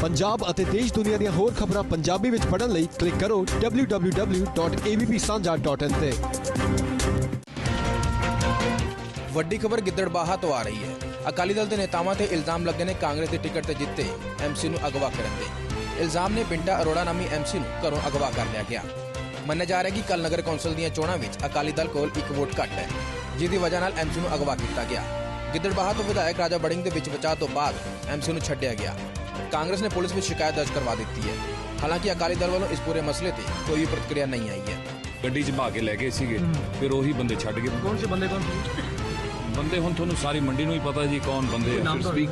ਪੰਜਾਬ ਅਤੇ ਦੇਸ਼ ਦੁਨੀਆ ਦੀਆਂ ਹੋਰ ਖਬਰਾਂ ਪੰਜਾਬੀ ਵਿੱਚ ਪੜ੍ਹਨ ਲਈ ਕਲਿੱਕ ਕਰੋ www.avpsanja.in ਤੇ। ਵੱਡੀ ਖਬਰ ਗਿੱਦੜਬਾਹਾ ਤੋਂ ਆ ਰਹੀ ਹੈ। ਅਕਾਲੀ ਦਲ ਦੇ ਨੇਤਾਵਾਂ ਤੇ ਇਲਜ਼ਾਮ ਲੱਗੇ ਨੇ ਕਾਂਗਰਸ ਦੀ ਟਿਕਟ ਤੇ ਜਿੱਤੇ ਐਮਸੀ ਨੂੰ ਅਗਵਾ ਕਰਨ ਦੇ। ਇਲਜ਼ਾਮ ਨੇ ਬਿੰਟਾ ਅਰੋੜਾ ਨਾਮੀ ਐਮਸੀ ਨੂੰ ਘਰੋਂ ਅਗਵਾ ਕਰ ਲਿਆ ਗਿਆ। ਮੰਨਿਆ ਜਾ ਰਿਹਾ ਕਿ ਕੱਲ ਨਗਰ ਕੌਂਸਲ ਦੀਆਂ ਚੋਣਾਂ ਵਿੱਚ ਅਕਾਲੀ ਦਲ ਕੋਲ ਇੱਕ ਵੋਟ ਘੱਟ ਹੈ, ਜਿਹਦੀ ਵਜ੍ਹਾ ਨਾਲ ਐਮਸੀ ਨੂੰ ਅਗਵਾ ਕੀਤਾ ਗਿਆ। ਗਿੱਦੜਬਾਹਾ ਤੋਂ ਵਿਧਾਇਕ ਰਾਜਾ ਬੜਿੰਗ ਦੇ ਵਿੱਚ ਬਚਾਅ ਤੋਂ ਬਾਅਦ ਐਮਸੀ ਨੂੰ ਛੱਡਿਆ ਗਿਆ। ਕਾਂਗਰਸ ਨੇ ਪੁਲਿਸ ਵਿੱਚ ਸ਼ਿਕਾਇਤ ਦਰਜ ਕਰਵਾ ਦਿੱਤੀ ਹੈ ਹਾਲਾਂਕਿ ਅਕਾਲੀ ਦਲ ਵੱਲੋਂ ਇਸ ਪੂਰੇ ਮਸਲੇ ਤੇ ਕੋਈ ਵੀ ਪ੍ਰਤੀਕਿਰਿਆ ਨਹੀਂ ਆਈ ਹੈ ਗੱਡੀ 'ਚ ਭਾ ਕੇ ਲੈ ਗਏ ਸੀਗੇ ਫਿਰ ਉਹੀ ਬੰਦੇ ਛੱਡ ਗਏ ਕੌਣ ਸੇ ਬੰਦੇ ਕੌਣ ਸੀ ਬੰਦੇ ਹੁਣ ਤੁਹਾਨੂੰ ਸਾਰੀ ਮੰਡੀ ਨੂੰ ਹੀ ਪਤਾ ਜੀ ਕੌਣ ਬੰਦੇ ਆ ਨਾਮ ਫਿਰ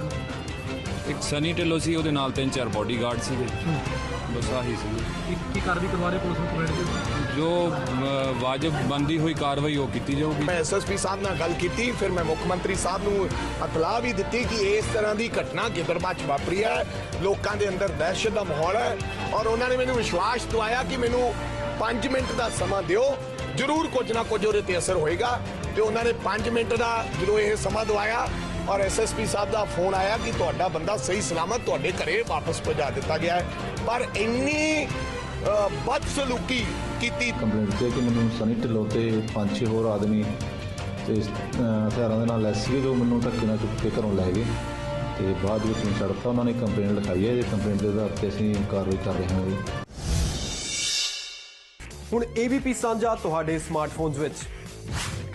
ਇੱਕ ਸਨੀ ਢਿੱਲੋਂ ਸੀ ਉਹਦੇ ਨਾਲ ਤਿੰਨ ਚਾਰ ਬਾਡੀਗਾਰਡ ਸੀਗੇ। ਬਸ ਆਹੀ ਸੀ। ਕੀ ਕੀ ਕਾਰਵਾਈ ਕਰਵਾ ਰਹੇ ਪੁਲਿਸ ਨੂੰ ਕੰਪਲੇਂਟ ਜੋ ਵਾਜਬ ਬੰਦੀ ਹੋਈ ਕਾਰਵਾਈ ਉਹ ਕੀਤੀ ਜਾਊਗੀ। ਮੈਂ ਐਸਐਸਪੀ ਸਾਹਿਬ ਨਾਲ ਗੱਲ ਕੀਤੀ ਫਿਰ ਮੈਂ ਮੁੱਖ ਮੰਤਰੀ ਸਾਹਿਬ ਨੂੰ ਇਤਲਾਹ ਵੀ ਦਿੱਤੀ ਕਿ ਇਸ ਤਰ੍ਹਾਂ ਦੀ ਘਟਨਾ ਗਿੱਦੜਬਾਹ 'ਚ ਵਾਪਰੀ ਹੈ। ਲੋਕਾਂ ਦੇ ਅੰਦਰ ਦਹਿਸ਼ਤ ਦਾ ਮਾਹੌਲ ਹੈ ਔਰ ਉਹਨਾਂ ਨੇ ਮੈਨੂੰ ਵਿਸ਼ਵਾਸ ਦਿਵਾਇਆ ਕਿ ਮੈਨੂੰ 5 ਮਿੰਟ ਦਾ ਸਮਾਂ ਦਿਓ। ਜ਼ਰੂਰ ਕੁਝ ਨਾ ਕੁਝ ਉਹਦੇ ਤੇ ਅਸਰ ਹੋਏਗਾ ਤੇ ਉਹਨਾਂ ਨੇ 5 ਮਿੰਟ ਦਾ ਜਦੋਂ ਇਹ ਸਮਾਂ ਦਵਾਇਆ ਔਰ ਐਸਐਸਪੀ ਸਾਹਿਬ ਦਾ ਫੋਨ ਆਇਆ ਕਿ ਤੁਹਾਡਾ ਬੰਦਾ ਸਹੀ ਸਲਾਮਤ ਤੁਹਾਡੇ ਘਰੇ ਵਾਪਸ ਪਹੁੰਚਾ ਦਿੱਤਾ ਗਿਆ ਹੈ। ਪਰ ਇੰਨੀ ਬਦਸਲੂਕੀ ਕੀਤੀ ਕੰਪਲੇਂਟ ਤੇ ਕਿ ਮੈਨੂੰ ਸਨੀ ਢਿੱਲੋਂ ਤੇ ਪੰਜ ਛੇ ਹੋਰ ਆਦਮੀ ਤੇ ਹਥਿਆਰਾਂ ਦੇ ਨਾਲ ਲੈਸ ਸੀਗੇ ਜੋ ਮੈਨੂੰ ਧੱਕੇ ਨਾਲ ਚੁੱਕ ਕੇ ਘਰੋਂ ਲੈ ਗਏ। ਤੇ ਬਾਅਦ ਵਿੱਚ ਮੈਨੂੰ ਛੱਡਤਾ ਉਹਨਾਂ ਨੇ ਕੰਪਲੇਂਟ ਲਿਖਾਈ ਹੈ। ਇਹ ਕੰਪਲੇਂਟ ਦੇ ਆਧਾਰ ਤੇ ਅਸੀਂ ਕਾਰਵਾਈ ਕਰ ਰਹੇ ਹਾਂ ਜੀ। ਹੁਣ AVP ਸਾਂਝਾ ਤੁਹਾਡੇ ਸਮਾਰਟਫੋਨਸ ਵਿੱਚ।